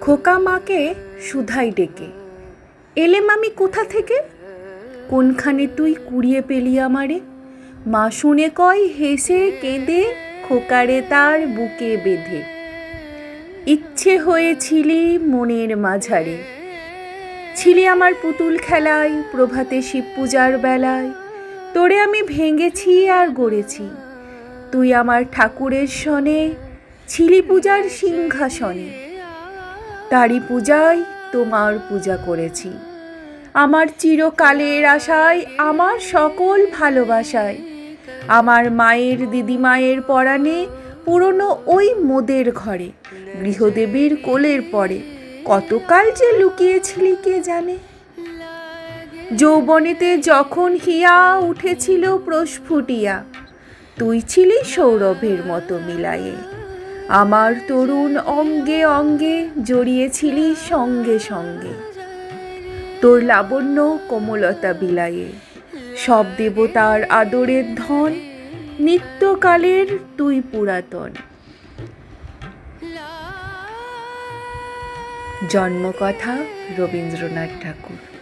খোকা মাকে সুধাই ডেকে। এলেম আমি কোথা থেকে? কোনখানে তুই কুড়িয়ে পেলি আমারে? মা শুনে কয়, হেসে কেঁদে খোকারে তার বুকে বেঁধে। ইচ্ছে হয়েছিলি মনের মাঝারে। ছিলি আমার পুতুল খেলায়, প্রভাতে শিব পূজার বেলায়। তোরে আমি ভেঙেছি আর গড়েছি। তুই আমার ঠাকুরের সনে ছিলি পূজার সিংহাসনে। তারই পূজায় তোমার পূজা করেছি। আমার চিরকালের আশায়, আমার সকল ভালোবাসায়। আমার মায়ের দিদিমায়ের পরাণে, পুরনো ওই মোদের ঘরে, গৃহদেবীর কোলের পরে, কতকাল যে লুকিয়েছিলি কে জানে? যৌবনেতে যখন হিয়া উঠেছিল প্রস্ফুটিয়া, তুই ছিলি সৌরভের মতো মিলায়ে। আমার তরুণ অঙ্গে অঙ্গে জড়িয়েছিলি সঙ্গে সঙ্গে। তোর লাবণ্য কোমলতা বিলায়ে, সব দেবতার আদরের ধন নিত্যকালের তুই পুরাতন। জন্মকথা রবীন্দ্রনাথ ঠাকুর।